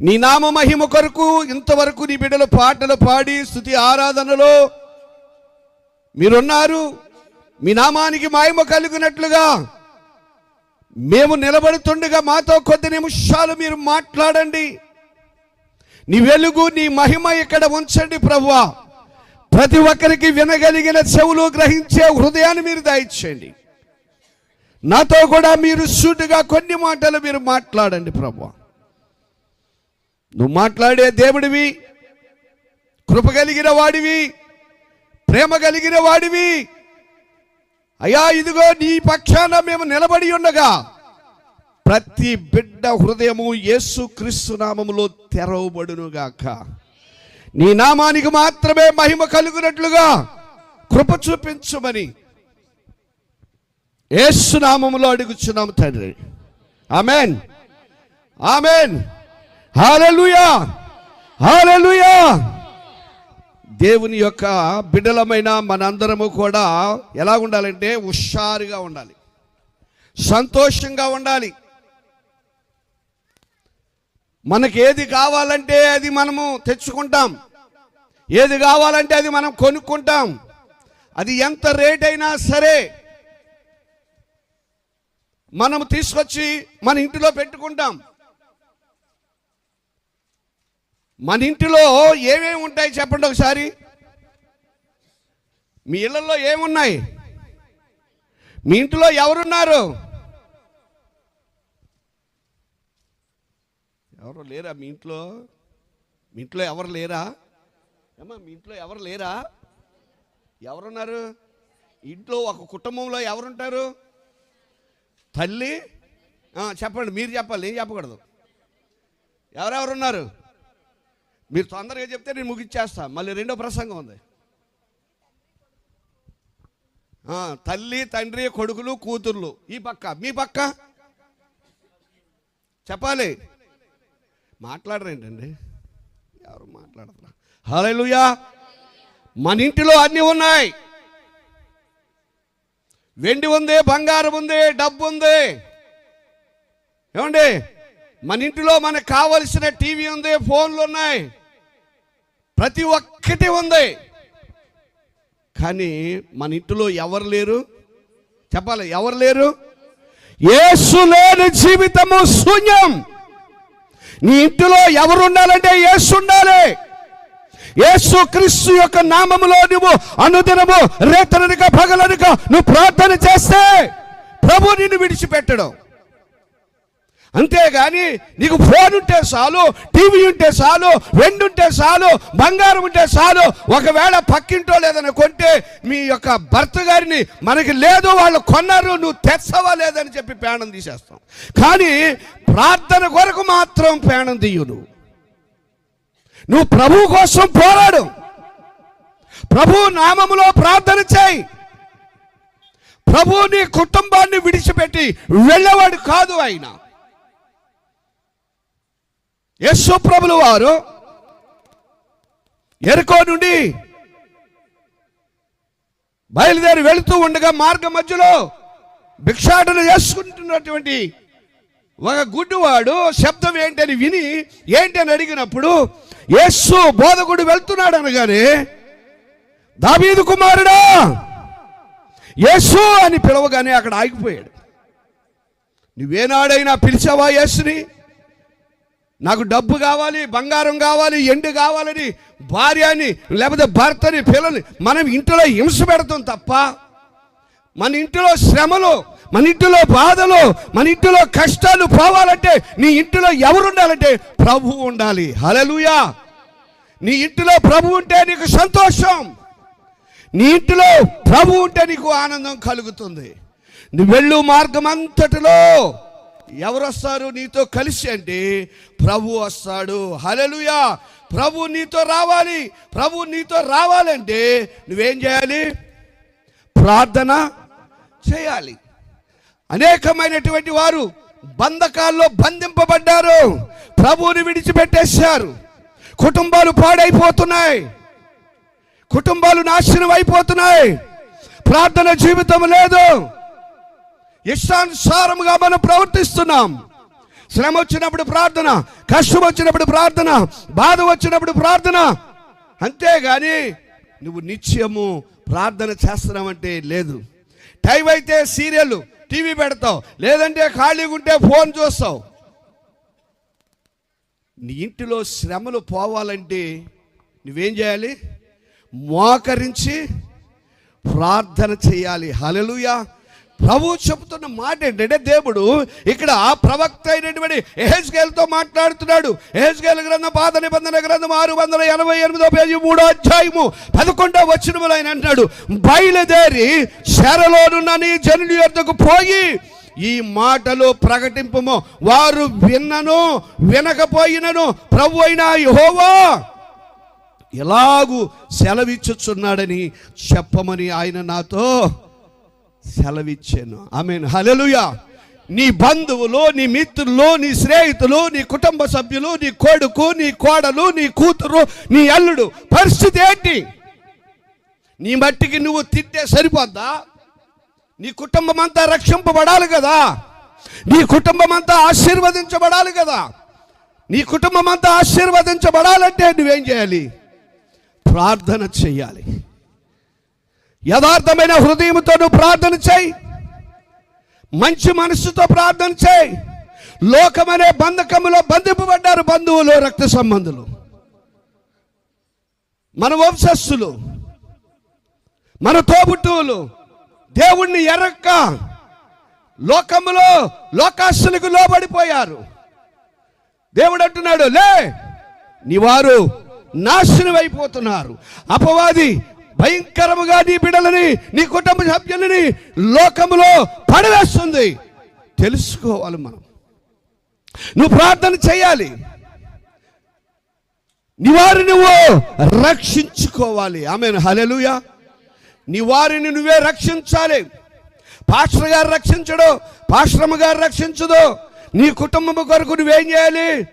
నీ నామ మహిమ కొరకు ఇంతవరకు నీ బిడ్డలు పాటలు పాడి స్థుతి ఆరాధనలో మీరున్నారు. మీ నామానికి మాయమ కలిగినట్లుగా మేము నిలబడుతుండగా మాతో కొద్ది నిమిషాలు మీరు మాట్లాడండి. నీ వెలుగు నీ మహిమ ఇక్కడ ఉంచండి ప్రభువా. ప్రతి ఒక్కరికి వినగలిగిన చెవులు గ్రహించే హృదయాన్ని మీరు దయచేయండి. నాతో కూడా మీరు సూటుగా కొన్ని మాటలు మీరు మాట్లాడండి ప్రభు నువ్వు మాట్లాడే దేవుడివి. కృప కలిగిన వాడివి. ప్రేమ కలిగిన వాడివి. అయ్యా ఇదిగో నీ పక్షాన మేము నిలబడి ఉండగా ప్రతి బిడ్డ హృదయము యేసు క్రీస్తు నామములో తెరవబడునుగాక. నీ నామానికి మాత్రమే మహిమ కలుగునట్లుగా కృప చూపించమని యేసు నామములో అడుగుచున్నాము తండ్రి. ఆమెన్. ఆమెన్. హాలెలూయా! హాలెలూయా! దేవుని యొక్క బిడ్డలమైన మనందరము కూడా ఎలా ఉండాలంటే హుషారుగా ఉండాలి. సంతోషంగా ఉండాలి. మనకి ఏది కావాలంటే అది మనము తెచ్చుకుంటాం. ఏది కావాలంటే అది మనం కొనుక్కుంటాం. అది ఎంత రేట్ అయినా సరే మనం తీసుకొచ్చి మన ఇంటిలో పెట్టుకుంటాం. మన ఇంటిలో ఏమేమి ఉంటాయి చెప్పండి ఒకసారి? మీ ఇళ్ళల్లో ఏమున్నాయి? మీ ఇంటిలో ఎవరున్నారు? ఎవరు లేరా మీ ఇంట్లో? మీ ఇంట్లో ఎవరు లేరా? ఏమా మీ ఇంట్లో ఎవరు లేరా? ఎవరున్నారు? ఇంట్లో ఒక కుటుంబంలో ఎవరుంటారు? తల్లి? చెప్పండి మీరు చెప్పాలి నేను చెప్పకూడదు. ఎవరెవరున్నారు? మీరు తొందరగా చెప్తే నేను ముగిచ్చేస్తా. మళ్ళీ రెండో ప్రసంగం ఉంది. తల్లి తండ్రి కొడుకులు కూతుర్లు. ఈ పక్క. మీ పక్క? చెప్పాలి. మాట్లాడరేంటండి? ఎవరు మాట్లాడతారా హలోయా మన ఇంటిలో అన్నీ ఉన్నాయి. వెండి ఉంది బంగారం ఉంది డబ్బు ఉంది. ఏమండి? మన ఇంటిలో మనకు కావలసిన టీవీ ఉంది ఫోన్లు ఉన్నాయి. ప్రతి ఒక్కటి ఉంది. కానీ మన ఇంటిలో ఎవరు లేరు? చెప్పాలి ఎవరు లేరు? ఏసు లేని జీవితము శూన్యం. నీ ఇంటిలో ఎవరు ఉండాలంటే ఏసు ఉండాలి. యేసు క్రీస్తు యొక్క నామములో నువ్వు అనుదినము రేతననిక పగలనుక నువ్వు ప్రార్థన చేస్తే ప్రభు నిన్ను విడిచిపెట్టడం. అంతేగాని నీకు ఫోన్ ఉంటే చాలు టీవీ ఉంటే చాలు వెండి ఉంటే చాలు బంగారం ఉంటే చాలు ఒకవేళ పక్కింటో లేదని కొంటే మీ యొక్క భర్త గారిని మనకి లేదు వాళ్ళు కొన్నారు నువ్వు తెచ్చవా లేదని చెప్పి పేణం తీసేస్తాం. కానీ ప్రార్థన కొరకు మాత్రం పేణం తీయు నువ్వు. నువ్వు ప్రభు కోసం పోరాడు. ప్రభు నామములో ప్రార్థన చేయి. ప్రభు నీ కుటుంబాన్ని విడిచిపెట్టి వెళ్ళేవాడు కాదు ఆయన. యశు వారు ఎరుకో నుండి బయలుదేరి వెళుతూ ఉండగా మార్గ మధ్యలో భిక్షాటన చేసుకుంటున్నటువంటి ఒక గుడ్డివాడు శబ్దం ఏంటని విని ఏంటని అడిగినప్పుడు యేసు బోధకుడు వెళ్తున్నాడు అనగానే దావీదు కుమారుడా యేసు అని పిలవగానే అక్కడ ఆగిపోయాడు. నువ్వేనాడైనా పిలిచావా యేసుని? నాకు డబ్బు కావాలి బంగారం కావాలి ఎండు కావాలని భార్యని లేకపోతే భర్తని పిల్లని మనం ఇంట్లో హింస పెడతాం తప్ప మన ఇంటిలో శ్రమలు మన ఇంటిలో బాధలు మన ఇంటిలో కష్టాలు పోవాలంటే నీ ఇంటిలో ఎవరు ఉండాలంటే ప్రభు ఉండాలి. హలలుయా నీ ఇంటిలో ప్రభు ఉంటే నీకు సంతోషం. నీ ఇంటిలో ప్రభు ఉంటే నీకు ఆనందం కలుగుతుంది. నువ్వు వెళ్ళు మార్గం అంతటిలో ఎవరు వస్తారు నీతో కలిసి అంటే ప్రభు వస్తాడు. హలలుయా ప్రభు నీతో రావాలి. ప్రభు నీతో రావాలంటే నువ్వేం చేయాలి? ప్రార్థన చేయాలి. అనేకమైనటువంటి వారు బంధకాల్లో బంధింపబడ్డారు. ప్రభువుని విడిచిపెట్టేశారు. కుటుంబాలు పాడైపోతున్నాయి. కుటుంబాలు నాశనం అయిపోతున్నాయి. ప్రార్థన జీవితం లేదు. ఇష్టానుసారముగా మనం ప్రవర్తిస్తున్నాం. శ్రమ వచ్చినప్పుడు ప్రార్థన కష్టం వచ్చినప్పుడు ప్రార్థన బాధ వచ్చినప్పుడు ప్రార్థన. అంతేగాని నువ్వు నిత్యము ప్రార్థన చేస్తున్నావంటే లేదు. టైం అయితే సీరియల్ టీవీ పెడతావు. లేదంటే ఖాళీగా ఉంటే ఫోన్ చూస్తావు. నీ ఇంటిలో శ్రమలు పోవాలంటే నువ్వేం చేయాలి? మోకరించి ప్రార్థన చేయాలి. హలలుయా ప్రభు చెబుతున్న మాట ఏంటంటే దేవుడు ఇక్కడ ప్రవక్త అయినటువంటి ఎహెజ్గేల్తో మాట్లాడుతున్నాడు. ఎహెజ్గేల్ గ్రంథం పాత నిబంధన గ్రంథం ఆరు వందల ఎనభై ఎనిమిదో పేజీ మూడో అధ్యాయము పదకొండో వచ్చినములు ఆయన అంటున్నాడు బయలుదేరి శరలోనున్న నీ జనుడి యొద్దకు పోయి ఈ మాటలు ప్రకటింపము. వారు విన్నను వినకపోయినను ప్రభు అయినా యహోవా ఎలాగూ సెలవిచ్చుచున్నాడని చెప్పమని ఆయన నాతో సెలవిచ్చాను. ఆమె హలలుయా నీ బంధువులు నీ మిత్రులు నీ స్నేహితులు నీ కుటుంబ సభ్యులు నీ కొడుకు నీ కోడలు నీ కూతురు నీ అల్లుడు పరిస్థితి ఏంటి? నీ మట్టికి నువ్వు తిట్టే సరిపోద్దా? నీ కుటుంబం అంతా రక్షింపబడాలి కదా? నీ కుటుంబం అంతా ఆశీర్వదించబడాలి కదా? నీ కుటుంబం అంతా ఆశీర్వదించబడాలంటే నువ్వేం చేయాలి? ప్రార్థన చేయాలి. యథార్థమైన హృదయంతో నువ్వు ప్రార్థన చేయి. మంచి మనస్సుతో ప్రార్థన చేయి. లోకమనే బంధకములో బంధింపబడ్డారు బంధువులు రక్త సంబంధులు. మన వంశస్థులు మన తోబుట్టువులు దేవుణ్ణి ఎరక్క లోకములో లోకాస్తులకు లోబడిపోయారు. దేవుడు అంటున్నాడు లే నీ వారు నాశనం అయిపోతున్నారు అపవాది భయంకరముగా నీ బిడలని నీ కుటుంబ సభ్యులని లోకములో పడవేస్తుంది. తెలుసుకోవాలి మనం. నువ్వు ప్రార్థన చేయాలి. నీ నువ్వు రక్షించుకోవాలి. ఆమె హలెలుయా నీ వారిని నువ్వే రక్షించాలి. పాస్టర్ గారు రక్షించడు పాశ్రమ గారు రక్షించదు. నీ కుటుంబం కొరకు నువ్వేం చేయాలి?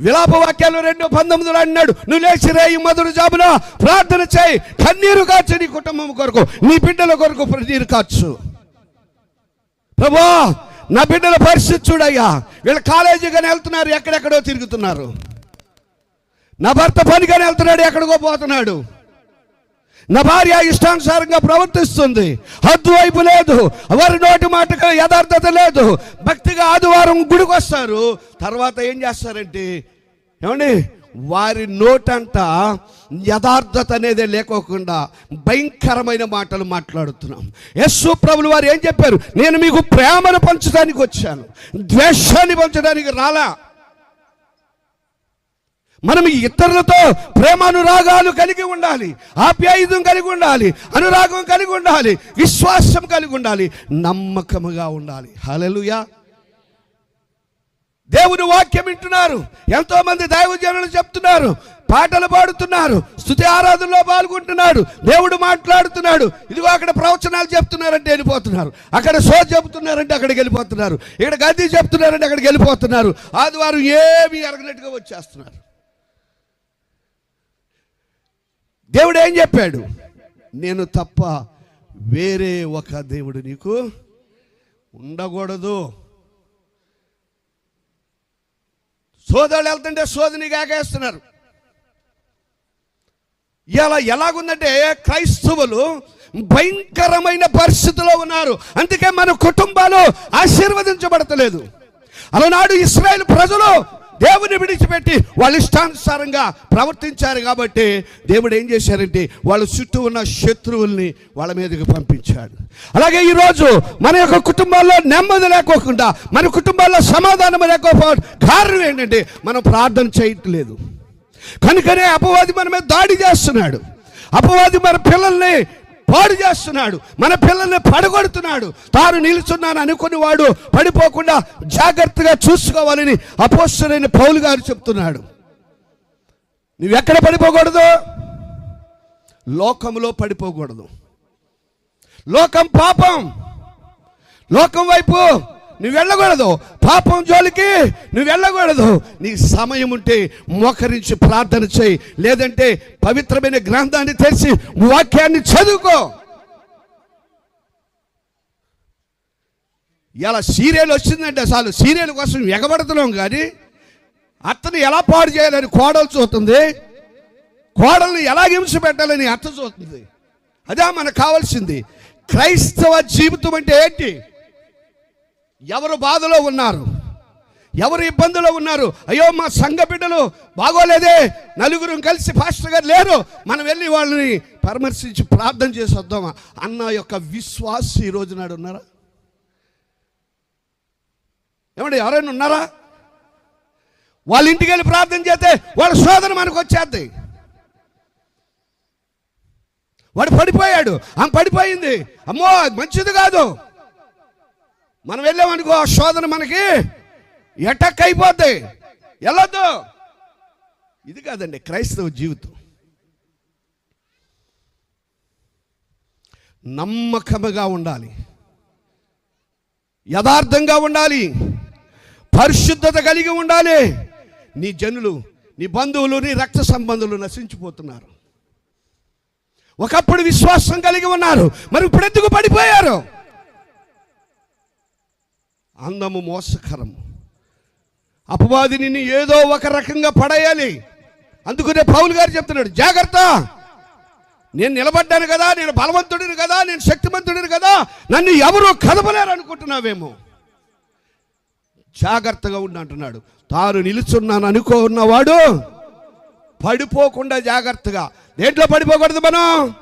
విలాప వాక్యాలు రెండు పంతొమ్మిదిలో అన్నాడు నువ్వు లేచి రేయి మొదలు జాబున ప్రార్థన చేయి కన్నీరు కాచు నీ కుటుంబం కొరకు నీ బిడ్డల కొరకు నీరు కాచు. ప్రభా నా బిడ్డల పరిస్థితి చూడయ్యా. వీళ్ళు కాలేజీగానే వెళ్తున్నారు ఎక్కడెక్కడో తిరుగుతున్నారు. నా భర్త పనిగానే వెళ్తున్నాడు ఎక్కడికో పోతున్నాడు. నా భార్య ఇష్టానుసారంగా ప్రవర్తిస్తుంది. హద్దు వైపు లేదు. వారి నోటి మాటకు యథార్థత లేదు. భక్తిగా ఆదివారం గుడికి వస్తారు. తర్వాత ఏం చేస్తారంటే ఏమండి? వారి నోటంతా యథార్థత అనేది లేకోకుండా భయంకరమైన మాటలు మాట్లాడుతున్నాం. యస్సు ప్రభులు వారు ఏం చెప్పారు? నేను మీకు ప్రేమను పంచడానికి వచ్చాను. ద్వేషాన్ని పంచడానికి రాలా. మనం ఇతరులతో ప్రేమానురాగాలు కలిగి ఉండాలి ఆప్యాయుధం కలిగి ఉండాలి అనురాగం కలిగి ఉండాలి విశ్వాసం కలిగి ఉండాలి నమ్మకముగా ఉండాలి. హలలుయా దేవుని వాక్యం వింటున్నారు. ఎంతో మంది దైవజనులు చెప్తున్నారు. పాటలు పాడుతున్నారు. స్థుతి ఆరాధనలో పాల్గొంటున్నాడు. దేవుడు మాట్లాడుతున్నాడు. ఇదిగో అక్కడ ప్రవచనాలు చెప్తున్నారంటే వెళ్ళిపోతున్నారు. అక్కడ సో చెప్తున్నారంటే అక్కడికి వెళ్ళిపోతున్నారు. ఇక్కడ గది చెప్తున్నారంటే అక్కడికి వెళ్ళిపోతున్నారు. ఆదివారం ఏమి ఎరగనట్టుగా వచ్చేస్తున్నారు. దేవుడు ఏం చెప్పాడు? నేను తప్ప వేరే ఒక దేవుడు నీకు ఉండకూడదు. సోదరులు వెళ్తుంటే సోదరిని కాకేస్తున్నారు ఇలా ఎలాగుందంటే క్రైస్తవులు భయంకరమైన పరిస్థితిలో ఉన్నారు. అందుకే మన కుటుంబాలు ఆశీర్వదించబడతలేదు. అలనాడు ఇస్రాయేల్ ప్రజలు దేవుని విడిచిపెట్టి వాళ్ళ ఇష్టానుసారంగా ప్రవర్తించారు కాబట్టి దేవుడు ఏం చేశారంటే వాళ్ళ చుట్టూ ఉన్న శత్రువుల్ని వాళ్ళ మీదకి పంపించాడు. అలాగే ఈరోజు మన యొక్క కుటుంబాల్లో నెమ్మది లేకోకుండా మన కుటుంబాల్లో సమాధానం లేకపోవడం కారణం ఏంటంటే మనం ప్రార్థన చేయట్లేదు. కనుకనే అపవాది మన మీద దాడి చేస్తున్నాడు. అపవాది మన పిల్లల్ని పాడు చేస్తున్నాడు. మన పిల్లల్ని పడగొడుతున్నాడు. తాను నిలుచున్నాను అనుకుని వాడు పడిపోకుండా జాగ్రత్తగా చూసుకోవాలని అపోస్తులైన పౌలు గారు చెప్తున్నాడు. నువ్వెక్కడ పడిపోకూడదు? లోకంలో పడిపోకూడదు. లోకం పాపం. లోకం వైపు నువ్వు వెళ్ళకూడదు పాపం జోలికి నువ్వు వెళ్ళకూడదు నీ సమయం ఉంటే మోకరించి ప్రార్థన చేయి. లేదంటే పవిత్రమైన గ్రంథాన్ని తెరిచి వాక్యాన్ని చదువుకో. ఇలా సీరియల్ వచ్చిందంటే చాలు. సీరియల్ కోసం ఎగబడుతున్నాం కానీ అత్తని ఎలా పాడు చేయాలని కోడలు చూస్తుంది? కోడల్ని ఎలా హింస పెట్టాలని అత్త చూస్తుంది? అదే మనకు కావాల్సింది. క్రైస్తవ జీవితం అంటే ఏంటి? ఎవరు బాధలో ఉన్నారు? ఎవరు ఇబ్బందులో ఉన్నారు? అయ్యో మా సంఘ బిడ్డలు బాగోలేదే. నలుగురు కలిసి ఫాస్టర్ గారు లేరు. మనం వెళ్ళి వాళ్ళని పరామర్శించి ప్రార్థన చేసి వద్దామా? అన్న యొక్క విశ్వాస ఈరోజు రోజు నాడు ఉన్నారా? ఏమండి ఎవరైనా ఉన్నారా? వాళ్ళ ఇంటికి వెళ్ళి ప్రార్థన చేస్తే వాళ్ళ శోధన మనకు వచ్చేద్ది. వాడు పడిపోయాడు. ఆమె పడిపోయింది. అమ్మో మంచిది కాదు. మనం వెళ్ళామనుకో ఆ శోధన మనకి ఎటక్ అయిపోద్ది. వెళ్ళొద్దు. ఇది కాదండి క్రైస్తవ జీవితం. నమ్మకముగా ఉండాలి. యథార్థంగా ఉండాలి. పరిశుద్ధత కలిగి ఉండాలి. నీ జనులు నీ బంధువులు నీ రక్త సంబంధులు నశించిపోతున్నారు. ఒకప్పుడు విశ్వాసం కలిగి ఉన్నారు. మరి ఇప్పుడు ఎందుకు పడిపోయారు? అందము మోసకరం అపవాది నిన్ను ఏదో ఒక రకంగా పడేయాలి. అందుకనే పౌలు గారు చెప్తున్నాడు జాగ్రత్త! నేను నిలబడ్డాను కదా నేను బలవంతుడిని కదా నేను శక్తిమంతుడిని కదా నన్ను ఎవరు కదపలేరు అనుకుంటున్నావేమో. జాగ్రత్తగా ఉండి అంటున్నాడు. తాను నిలుచున్నాను అనుకున్నవాడు పడిపోకుండా జాగ్రత్తగా. దేంట్లో పడిపోకూడదు మనం?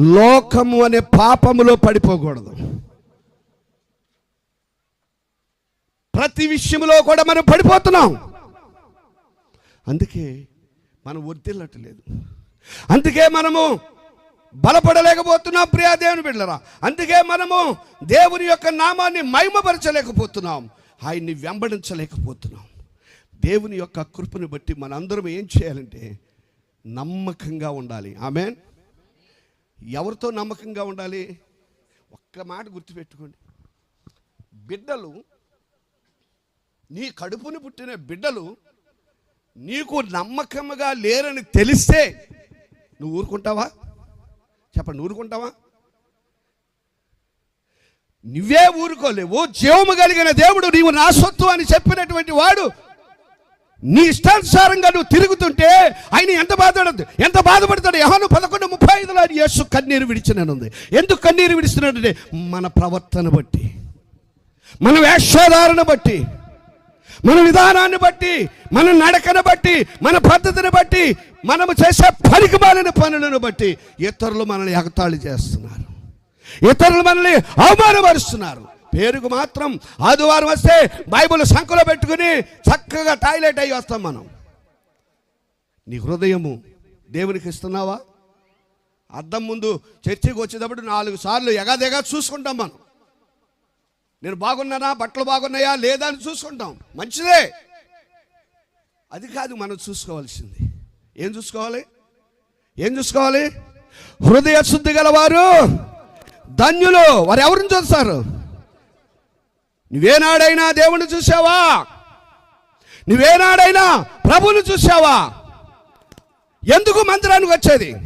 లోకము అనే పాపములో పడిపోకూడదు. ప్రతి విషయంలో కూడా మనం పడిపోతున్నాం. అందుకే మనం వర్తిల్లట్లేదు అందుకే మనము బలపడలేకపోతున్నాం ప్రియా దేవుని బిడ్డరా అందుకే మనము దేవుని యొక్క నామాన్ని మహిమపరచలేకపోతున్నాం. ఆయన్ని వెంబడించలేకపోతున్నాం. దేవుని యొక్క కృపను బట్టి మనందరం ఏం చేయాలంటే నమ్మకంగా ఉండాలి. ఆమె ఎవరితో నమ్మకంగా ఉండాలి? ఒక్క మాట గుర్తుపెట్టుకోండి. బిడ్డలు నీ కడుపుని పుట్టిన బిడ్డలు నీకు నమ్మకముగా లేరని తెలిస్తే నువ్వు ఊరుకుంటావా? చెప్పండి ఊరుకుంటావా? నువ్వే ఊరుకోలేవు. జీవము కలిగిన దేవుడు నీవు నా సొత్తు అని చెప్పినటువంటి వాడు నీ ఇష్టానుసారంగా నువ్వు తిరుగుతుంటే ఆయన ఎంత బాధపడద్దు. ఎంత బాధపడతాడు? యహాను పదకొండు ముప్పై ఐదులో యేసు కన్నీరు విడిచిననుంది. ఎందుకు కన్నీరు విడిస్తున్నాడంటే మన ప్రవర్తన బట్టి మన వేషధారణ బట్టి మన విధానాన్ని బట్టి మన నడకను బట్టి మన పద్ధతిని బట్టి మనము చేసే పనికి మాలిన పనులను బట్టి ఇతరులు మనల్ని ఎగతాళి చేస్తున్నారు. ఇతరులు మనల్ని అవమానపరుస్తున్నారు. పేరుకు మాత్రం ఆదివారం వస్తే బైబిల్ సంఖలో పెట్టుకుని చక్కగా టాయిలెట్ అయ్యి వస్తాం మనం. నీ హృదయము దేవునికి ఇస్తున్నావా? అద్దం ముందు చర్చికి వచ్చేటప్పుడు నాలుగు సార్లు ఎగాదెగా చూసుకుంటాం మనం. నేను బాగున్నానా? బట్టలు బాగున్నాయా? లేదా అని చూసుకుంటాం. మంచిదే. అది కాదు మనం చూసుకోవాల్సింది. ఏం చూసుకోవాలి? ఏం చూసుకోవాలి? హృదయ శుద్ధి గలవారు ధన్యులు. వారు ఎవరిని చూస్తారు? నువ్వేనాడైనా దేవుణ్ణి చూసావా నువ్వేనాడైనా ప్రభువుని చూసావా ఎందుకు మందిరానికి వచ్చేది?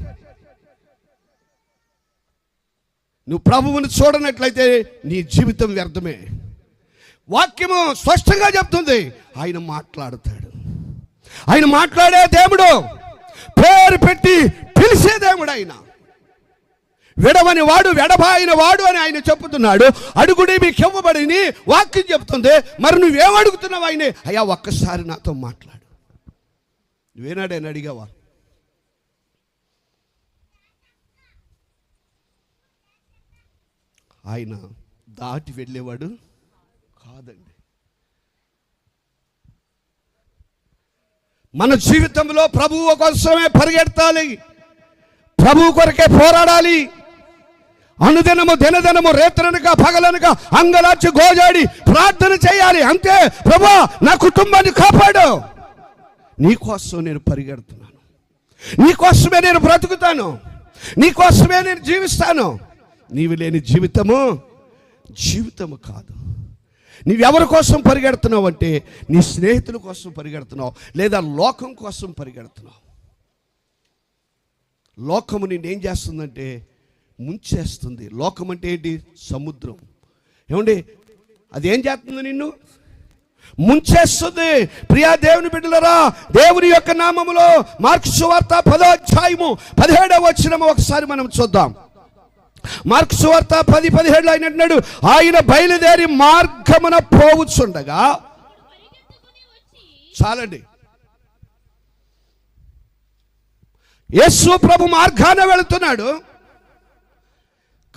నువ్వు ప్రభువుని చూడనట్లయితే నీ జీవితం వ్యర్థమే. వాక్యము స్పష్టంగా చెప్తుంది. ఆయన మాట్లాడుతాడు. ఆయన మాట్లాడే దేవుడు పేరు పెట్టి పిలిచే దేవుడు ఆయన. విడవని వాడు వెడబాయిన వాడు అని ఆయన చెప్తున్నాడు అడుగుడి మీకు ఇవ్వబడిని వాక్యం చెప్తుంది. మరి నువ్వేం అడుగుతున్నావు ఆయన అయ్యా ఒక్కసారి నాతో మాట్లాడు. నువ్వేనాడని అడిగావా? ఆయన దాటి వెళ్ళేవాడు కాదండి. మన జీవితంలో ప్రభువు కోసమే పరిగెత్తాలి ప్రభువు కొరకే పోరాడాలి. అనుదినము దినదినము రేత్రనక పగలనక అంగలార్చి గోజాడి ప్రార్థన చేయాలి. అంతే ప్రభా నా కుటుంబాన్ని కాపాడు. నీకోసం నేను పరిగెడుతున్నాను. నీకోసమే నేను బ్రతుకుతాను. నీకోసమే నేను జీవిస్తాను. నీవు లేని జీవితము జీవితము కాదు. నీవెవరి కోసం పరిగెడుతున్నావు అంటే నీ స్నేహితుల కోసం పరిగెడుతున్నావు లేదా లోకం కోసం పరిగెడుతున్నావు. లోకము నిన్ను ఏం చేస్తుందంటే ముంచేస్తుంది. లోకం అంటే ఏంటి? సముద్రం. ఏమండి? అది ఏం చేస్తుంది నిన్ను? ముంచేస్తుంది. ప్రియా దేవుని బిడ్డలరా దేవుని యొక్క నామములో మార్క్స్ వార్త పదో అధ్యాయము పదిహేడవ వచ్చినము ఒకసారి మనం చూద్దాం. మార్క్స్ వార్త పది పదిహేడులో ఆయన అంటున్నాడు ఆయన బయలుదేరి మార్గమున పోవచ్చుండగా చాలండి. యేసు ప్రభు మార్గాన వెళుతున్నాడు.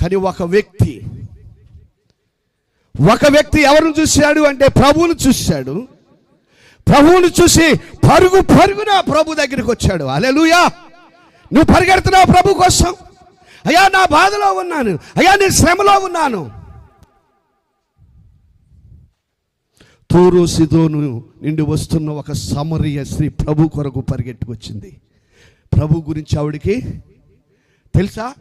కానీ ఒక వ్యక్తి ఒక వ్యక్తి ఎవరిని చూశాడు అంటే ప్రభువును చూశాడు. ప్రభువును చూసి పరుగు పరుగున ప్రభు దగ్గరికి వచ్చాడు. అలెలుయా నువ్వు పరిగెడుతున్నావు ప్రభు కోసం. అయ్యా నా బాధలో ఉన్నాను. అయ్యా నేను శ్రమలో ఉన్నాను. తూరు సిదోను నిండి వస్తున్న ఒక సమరియ స్త్రీ ప్రభు కొరకు పరిగెట్టుకొచ్చింది. ప్రభు గురించి ఆవిడికి తెలుసా?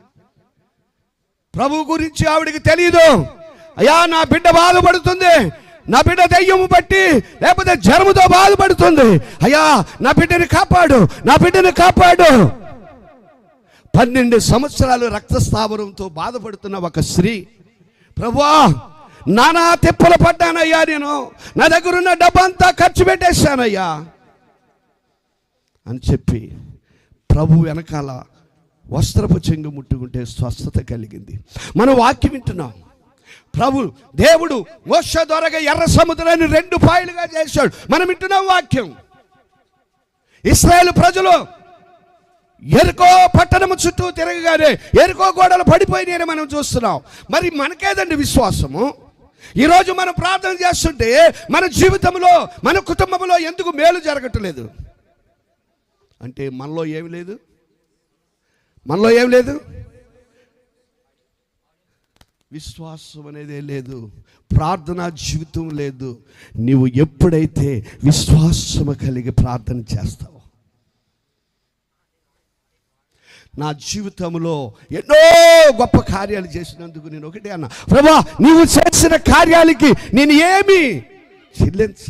ప్రభు గురించి ఆవిడికి తెలియదు అయ్యా నా బిడ్డ బాధపడుతుంది. నా బిడ్డ దెయ్యము బట్టి లేకపోతే జ్వరముతో బాధపడుతుంది. అయ్యా నా బిడ్డని కాపాడు నా బిడ్డని కాపాడు. పన్నెండు సంవత్సరాలు రక్తస్థావరంతో బాధపడుతున్న ఒక స్త్రీ ప్రభా నానా తిప్పలు పడ్డానయ్యా నేను. నా దగ్గర ఉన్న డబ్బంతా ఖర్చు పెట్టేశానయ్యా. అని చెప్పి ప్రభు వెనకాల వస్త్రపు చెంగు ముట్టుకుంటే స్వస్థత కలిగింది. మనం వాక్యం వింటున్నాం. ప్రభు దేవుడు మోక్ష ద్వారాగా ఎర్ర సముద్రాన్ని రెండు పాయలుగా చేశాడు. మనం వింటున్నాం వాక్యం. ఇస్రాయేల్ ప్రజలు ఎరుకో పట్టణము చుట్టూ తిరగగానే ఎరుకో గోడలు పడిపోయినాయని మనం చూస్తున్నాం. మరి మనకేదండి విశ్వాసము? ఈరోజు మనం ప్రార్థన చేస్తుంటే మన జీవితంలో మన కుటుంబంలో ఎందుకు మేలు జరగట్లేదు? అంటే మనలో ఏమి లేదు? మనలో ఏం లేదు? విశ్వాసం అనేదే లేదు. ప్రార్థనా జీవితం లేదు. నీవు ఎప్పుడైతే విశ్వాసము కలిగి ప్రార్థన చేస్తావు నా జీవితంలో ఎన్నో గొప్ప కార్యాలు చేసినందుకు నేను ఒకటే అన్నా. ప్రభా నీవు చేసిన కార్యాలకి నేను ఏమి చెల్లించ